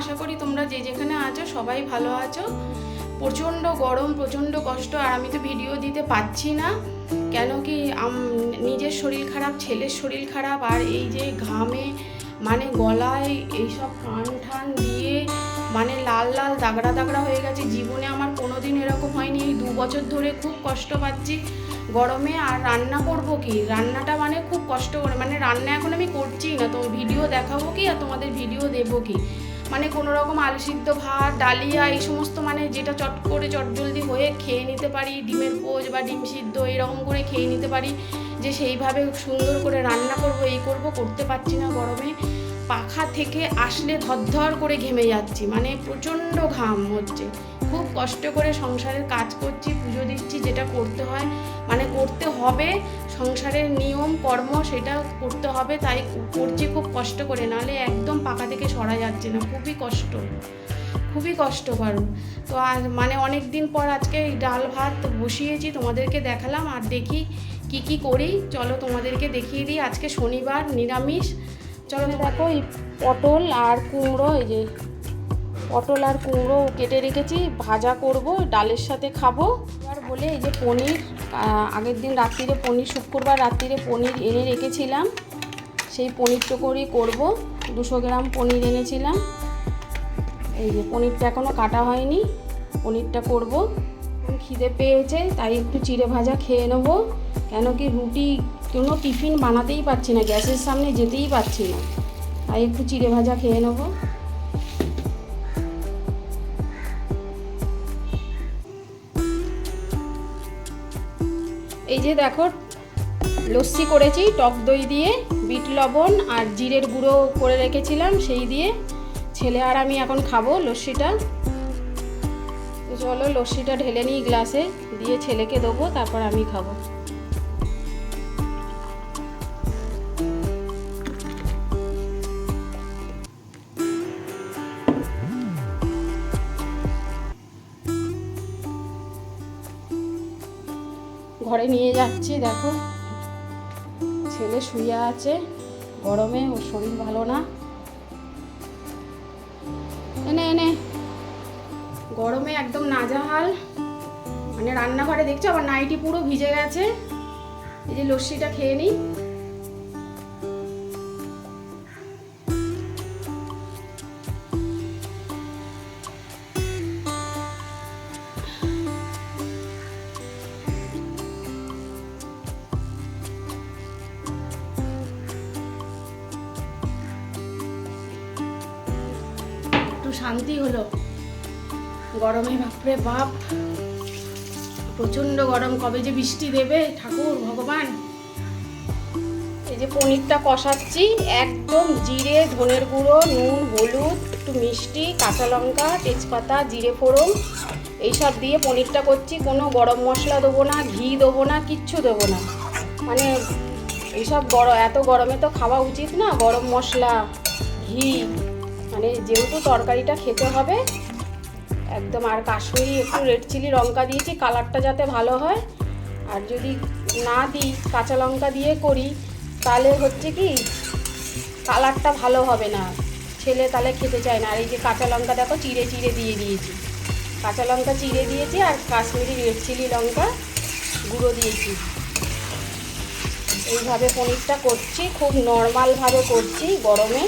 আশা করি তোমরা যে যেখানে আছো সবাই ভালো আছো। প্রচণ্ড গরম, প্রচণ্ড কষ্ট, আর আমি তো ভিডিও দিতে পারছি না। কেন কি নিজের শরীর খারাপ, ছেলের শরীর খারাপ, আর এই যে ঘামে মানে গলায় এইসব টান ঠান দিয়ে মানে লাল লাল দাগড়া দাগড়া হয়ে গেছে। জীবনে আমার কোনো দিন এরকম হয়নি। এই দু বছর ধরে খুব কষ্ট পাচ্ছি গরমে। আর রান্না করব কি? রান্নাটা মানে খুব কষ্ট করে মানে রান্না এখন আমি করছি না। তো ভিডিও দেখাবো কি? আর তোমাদের ভিডিও দেবো কি? মানে কোনো রকম আলু সিদ্ধ ভাত, ডালিয়া, এই সমস্ত মানে যেটা চট করে চটজলদি হয়ে খেয়ে নিতে পারি, ডিমের পোচ বা ডিম সিদ্ধ, এরকম করে খেয়ে নিতে পারি, যে সেইভাবে সুন্দর করে রান্না করব, এই করব, করতে পারছি না গরমে। পাখা থেকে আসলে ধরধর করে ঘেমে যাচ্ছি মানে প্রচণ্ড ঘাম হচ্ছে। খুব কষ্ট করে সংসারের কাজ করছি, পুজো যেটা করতে হয় মানে করতে হবে, সংসারের নিয়ম, কর্ম সেটা করতে হবে, তাই করছি খুব কষ্ট করে, নাহলে একদম পাকা থেকে সরা যাচ্ছে না, খুবই কষ্ট, খুবই কষ্টকর তো আর মানে অনেক দিন পর আজকে এই ডাল ভাত বসিয়েছি, তোমাদেরকে দেখালাম, আর দেখি কি কি করি, চলো তোমাদেরকে দেখিয়ে দিই, আজকে শনিবার নিরামিষ। চলো দেখো এই পটল আর কুমড়ো, এই যে পটল আর কুমড়ো কেটে রেখেছি, ভাজা করব, ডালের সাথে খাব। আর বলে এই যে পনির আগের দিন রাত্রিরে পনির, শুক্রবার রাত্রিরে পনির এনে রেখেছিলাম। সেই পনিরটা করেই করব, দুশো গ্রাম পনির এনেছিলাম। এই যে পনিরটা এখনও কাটা হয়নি, পনিরটা করব। খিদে পেয়েছে, তাই একটু চিড়ে ভাজা খেয়ে নেব। কেন কি রুটি কোনো টিফিন বানাতেই পারছি না, গ্যাসের সামনে যেতেই পারছি না। তাই একটু চিড়ে ভাজা খেয়ে নেব। এই যে দেখো, লস্যি করেছি, টক দই দিয়ে, বিট লবণ আর জিরের গুঁড়ো করে রেখেছিলাম, সেই দিয়ে। ছেলে আর আমি এখন খাব লস্যিটা। চলো লস্যিটা ঢেলে নিই গ্লাসে, দিয়ে ছেলেকে দেবো, তারপর আমি খাব। ঘরে নিয়ে যাচ্ছি, দেখো। ছেলে শুয়ে আছে, গরমে, ওর শরীর ভালো না। এনে এনে। গরমে একদম নাজাহাল। মানে রান্নাঘরে দেখছ, আবার নাইটি পুরো ভিজে গেছে। এই যে লস্যিটা খেয়ে নিই। শান্তি হলো। গরমে বাপরে বাপ। প্রচণ্ড গরম। কবে যে বৃষ্টি দেবে? ঠাকুর, ভগবান। এই যে পনিরটা কষাচ্ছি, একদম জিরে, ধনের গুঁড়ো, নুন, হলুদ, একটু মিষ্টি, কাঁচা লঙ্কা, তেজপাতা, জিরে ফোড়ন এইসব দিয়ে পনিরটা করছি। কোনো গরম মশলা দেবো না, ঘি দেবো না, কিচ্ছু দেবো না। মানে এইসব গরম এত গরমে তো খাওয়া উচিত না। গরম মশলা, ঘি মানে যেহেতু তরকারিটা খেতে হবে, একদম আর কাশ্মীরি একটু রেড চিলি লঙ্কা দিয়েছি কালারটা যাতে ভালো হয়। আর যদি না দিই, কাঁচা লঙ্কা দিয়ে করি, তাহলে হচ্ছে কি কালারটা ভালো হবে না। ছেলে তাহলে খেতে চায় না। আর এই যে কাঁচা লঙ্কা দেখো, চিড়ে চিড়ে দিয়ে দিয়েছি। কাঁচা লঙ্কা চিড়ে দিয়েছি আর কাশ্মীরি রেড চিলি লঙ্কা গুঁড়ো দিয়েছি। এইভাবে পনিরটা করছি, খুব নর্মালভাবে করছি গরমে।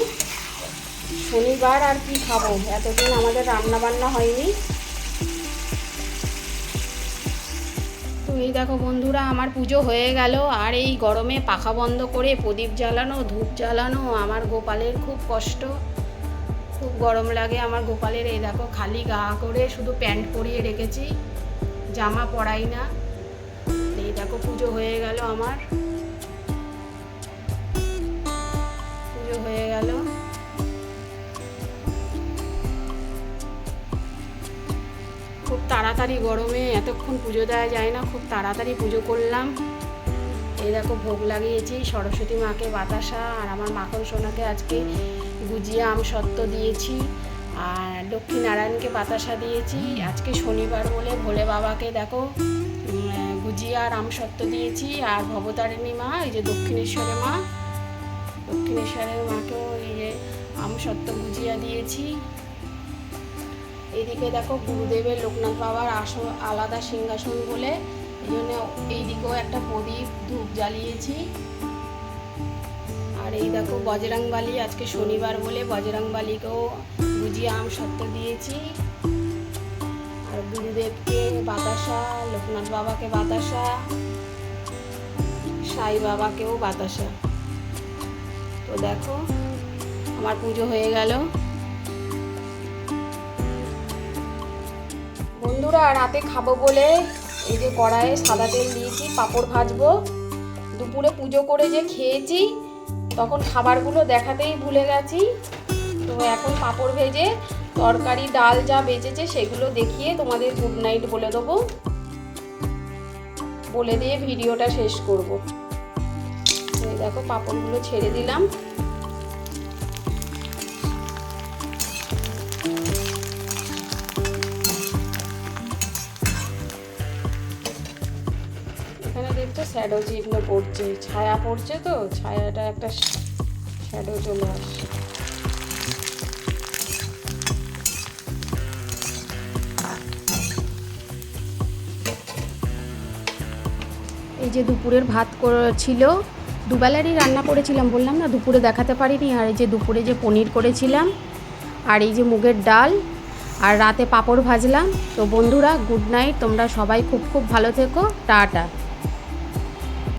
শনিবার আর কি খাব? এতদিন আমাদের রান্না বান্না হয়নি। তো এই দেখো বন্ধুরা, আমার পুজো হয়ে গেল, আর এই গরমে পাখা বন্ধ করে প্রদীপ জ্বালানো, ধূপ জ্বালানো, আমার গোপালের খুব কষ্ট। খুব গরম লাগে আমার গোপালের, এই দেখো খালি গা করে শুধু প্যান্ট পরিয়ে রেখেছি, জামা পরাই না। এই দেখো পুজো হয়ে গেল আমার। পুজো হয়ে গেল। তাড়াতাড়ি গরমে, এতক্ষণ পুজো দেওয়া যায় না, খুব তাড়াতাড়ি পুজো করলাম। এই দেখো ভোগ লাগিয়েছি, সরস্বতী মাকে বাতাসা, আর আমার মাখন সোনাকে আজকে গুজিয়া আম সত্ত্ব দিয়েছি, আর লক্ষ্মীনারায়ণকে বাতাসা দিয়েছি। আজকে শনিবার বলে ভোলে বাবাকে দেখো গুজিয়া আর আম সত্ত্ব দিয়েছি, আর ভবতারিণী মা, এই যে দক্ষিণেশ্বরের মা দক্ষিণেশ্বরের মাকেও এই যে আম সত্ত্ব গুজিয়া দিয়েছি। এদিকে দেখো গুরুদেবের লোকনাথ বাবার আসন আলাদা সিংহাসন বলে, এই জন্য এইদিকেও একটা প্রদীপ ধূপ জ্বালিয়েছি। আর এই দেখো বজরাংবালি আজকে শনিবার বলে বজরাংবালিকেও গুজিয়া আম সত্ত্ব দিয়েছি। আর গুরুদেবকে বাতাসা, লোকনাথ বাবাকে বাতাসা, সাই বাবাকেও বাতাসা। তো দেখো, আমার পুজো হয়ে গেল। বন্ধুরা, রাতে খাব বলে এই যে কড়াইয়ে সাদা তেল দিয়েছি, পাঁপড় ভাজবো। দুপুরে পুজো করে যে খেয়েছি, তখন খাবারগুলো দেখাতেই ভুলে গেছি। তো এখন পাঁপড় ভেজে তরকারি, ডাল যা বেঁচেছে সেগুলো দেখিয়ে তোমাদের গুড নাইট বলে দেবো। বলে দিয়ে ভিডিওটা শেষ করব। দেখো, পাঁপড়গুলো ছেড়ে দিলাম। শ্যাডো যেগুলো পড়ছে, ছায়া পড়ছে তো, ছায়াটা একটা শ্যাডো চলে আসছে। এই যে দুপুরের ভাত ছিল দুবেলারই রান্না করেছিলাম, বললাম না দুপুরে দেখাতে পারিনি, আর এই যে দুপুরে যে পনির করেছিলাম, আর এই যে মুগের ডাল, আর রাতে পাঁপড় ভাজলাম। তো বন্ধুরা গুড নাইট তোমরা সবাই খুব খুব ভালো থেকো, টাটা।